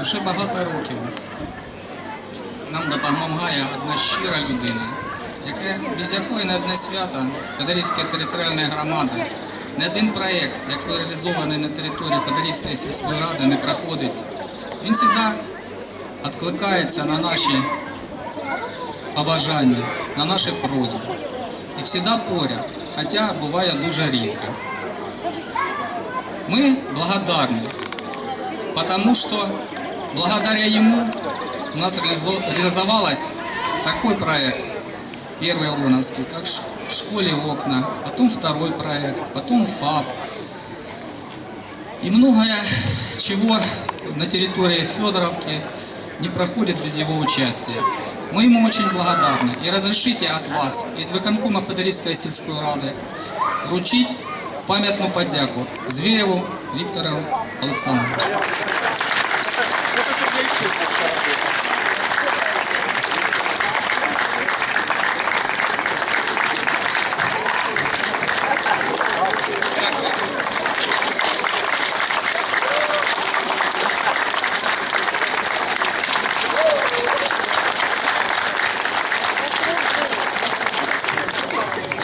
вже багато років нам допомагає одна щира людина, яке, без якої не одне свято Федорівська територіальна громада, не один проєкт, який реалізований на території Федорівської сільської ради, не проходить. Він завжди відкликається на наші побажання, на наші просьби. І завжди поряд, хоча буває дуже рідко. Мы благодарны, потому что благодаря ему у нас реализо- реализовалась такой проект, первый ООНовский, как ш- в школе окна, потом второй проект, потом ФАП. И многое чего на территории Федоровки не проходит без его участия. Мы ему очень благодарны. И разрешите от вас, и от виконкома Федорівської сільської ради, вручить пам'ятну подяку Звєрєву Віктору Олександровичу.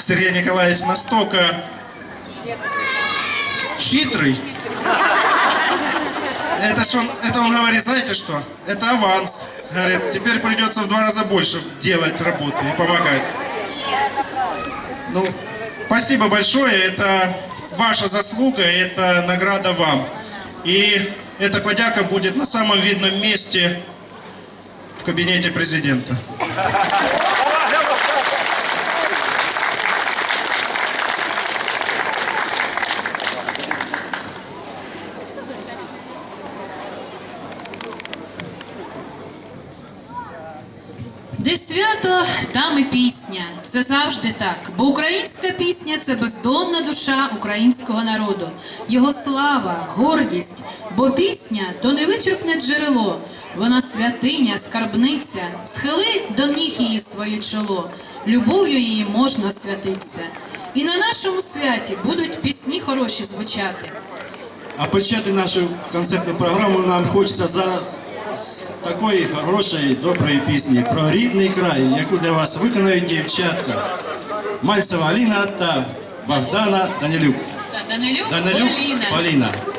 Сергей Николаевич настолько хитрый. это, ж он, это он говорит, знаете что? Это аванс. Говорит, теперь придется в два раза больше делать работы и помогать. Ну, спасибо большое. Это ваша заслуга, это награда вам. И эта подяка будет на самом видном месте в кабинете президента. Де свято, там і пісня. Це завжди так. Бо українська пісня це бездонна душа українського народу, його слава, гордість. Бо пісня то невичерпне джерело. Вона святиня, скарбниця. Схили до ніг її своє чоло. Любов'ю її можна святиться. І на нашому святі будуть пісні хороші звучати. А почати нашу концертну програму нам хочеться зараз з такої хорошої, доброї пісні про рідний край, яку для вас виконають дівчатка Мальцева Аліна та Богдана Данилюк. Данилюк, Данилюк Поліна. Поліна.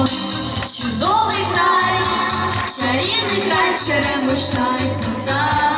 Чудовий край, чарівний край, черемошай тута.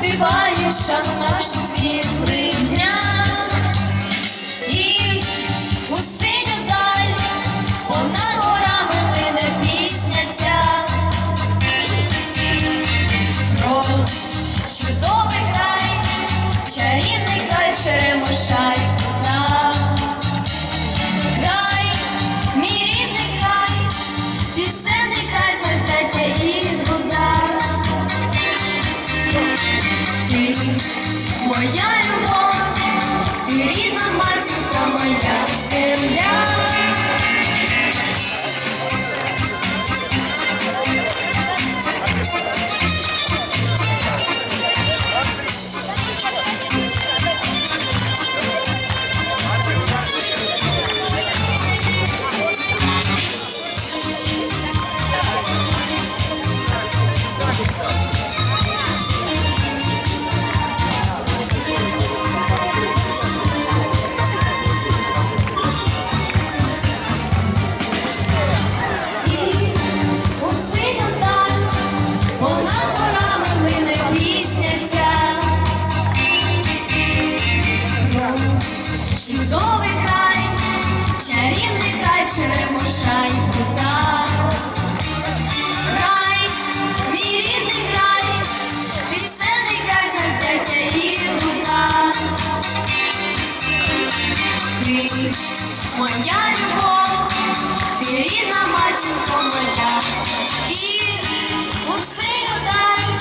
Пісень заспіває, шану нашу світлим дням. Como Моя любов, ти рідна матінко моя, і у синю даль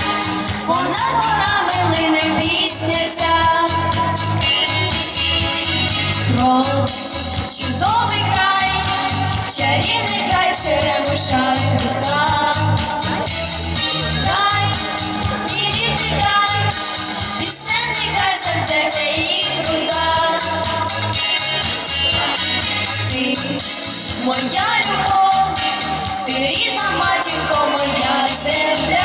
понад горами лине пісня. Про чудовий край, чарівний край, черемоша й крута. Край, рідний край, пісенний край, завзяття моя любов, ти рідна матінко, моя земля.